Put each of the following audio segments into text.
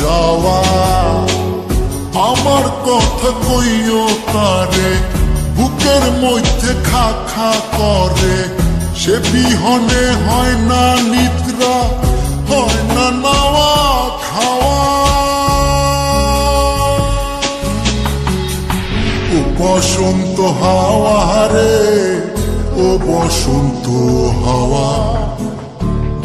যাওয়া। আমার কথা কইও তারে, বুকের মধ্যে খা খা করে। সে বিহনে হয় না নিদ্রা, হয় না নাওয়া খাওয়া। ও বসন্ত হাওয়া রে, ও বসন্ত হাওয়া।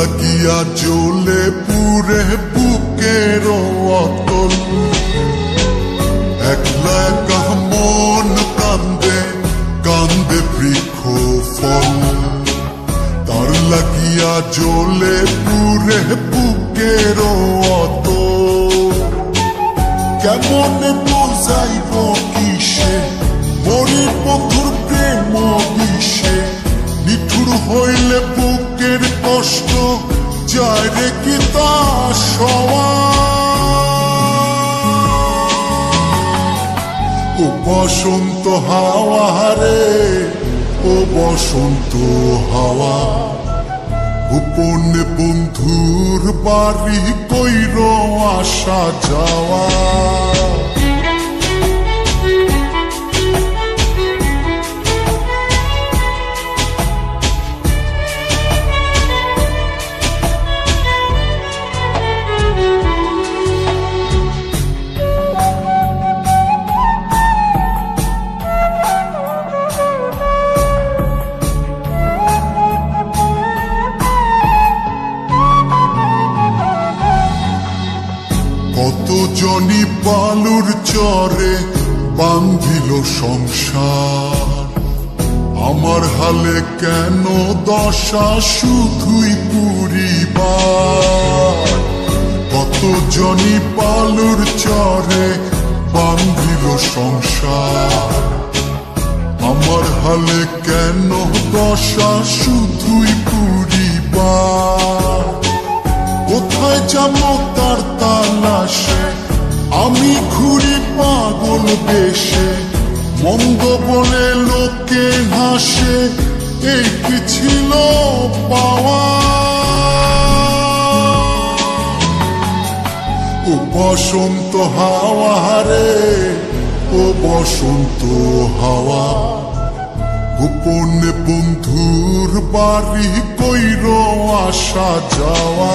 লাগিয়া জ্বলে পুরে বুকের অতল। একলা একা মন কান্দে কান্দে বৃক্ষ ফল তার লাগিয়া জ্বলে পুরে বুকের অতল। কেমন বোঝাইব কি তা ও বসন্ত হাওয়া হারে, ও বসন্ত হাওয়া। গোপন বন্ধুর বাড়ি কইর আসা যাওয়া। জনি বালুর চরে বান্ধিল সংসার। আমার হালে কেন দশা শুধুই পুরিবার? কত জনি বালুর চরে বান্ধিল সংসার। আমার হালে কেন দশা শুধুই পুরিবার? কোথায় যাব তার তালাশে আমি ঘুরি পাগল বেশে, মন্দ বলে লোকে হাসে, এই কি ছিল পাওয়া? ও বসন্ত হাওয়া রে ও বসন্ত হাওয়া। গোপন বন্ধুর বাড়ি কইর আসা যাওয়া।